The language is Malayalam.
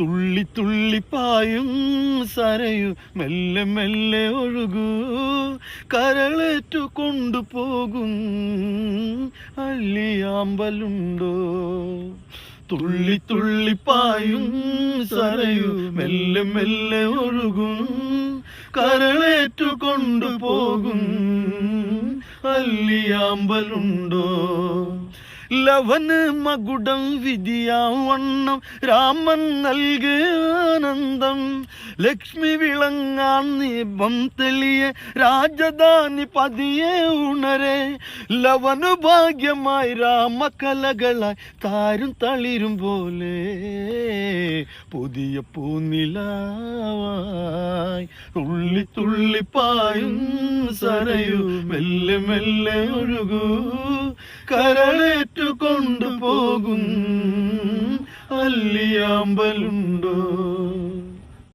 തുള്ളി തുള്ളി പായും സരയു മെല്ലെ മെല്ലെ ഒഴുകൂ. കരളേറ്റു കൊണ്ടുപോകും അള്ളിയാമ്പലുണ്ടോ? തുള്ളി തുള്ളി പായും സരയു മെല്ലെ മെല്ലെ ഒഴുകും കരളേറ്റു കൊണ്ടുപോകും അല്ലിയാമ്പലുണ്ടോ ലവന് മകുടം വിധിയാവണ്ണം രാമൻ നൽകു ആനന്ദം. ലക്ഷ്മി വിളങ്ങാൻ നീപം തെളിയെ രാജധാനി പതിയെ ഉണരെ. ലവനു ഭാഗ്യമായി രാമകലകളായി താരും തളിരും പോലെ. പുതിയ പൂനിലാവായി തുള്ളി തുള്ളി പായും സരയു മെല്ലെ മെല്ലെ ഒഴുകൂ. കരളേറ്റു കൊണ്ടുപോകും അല്ലിയാമ്പലുണ്ടോ?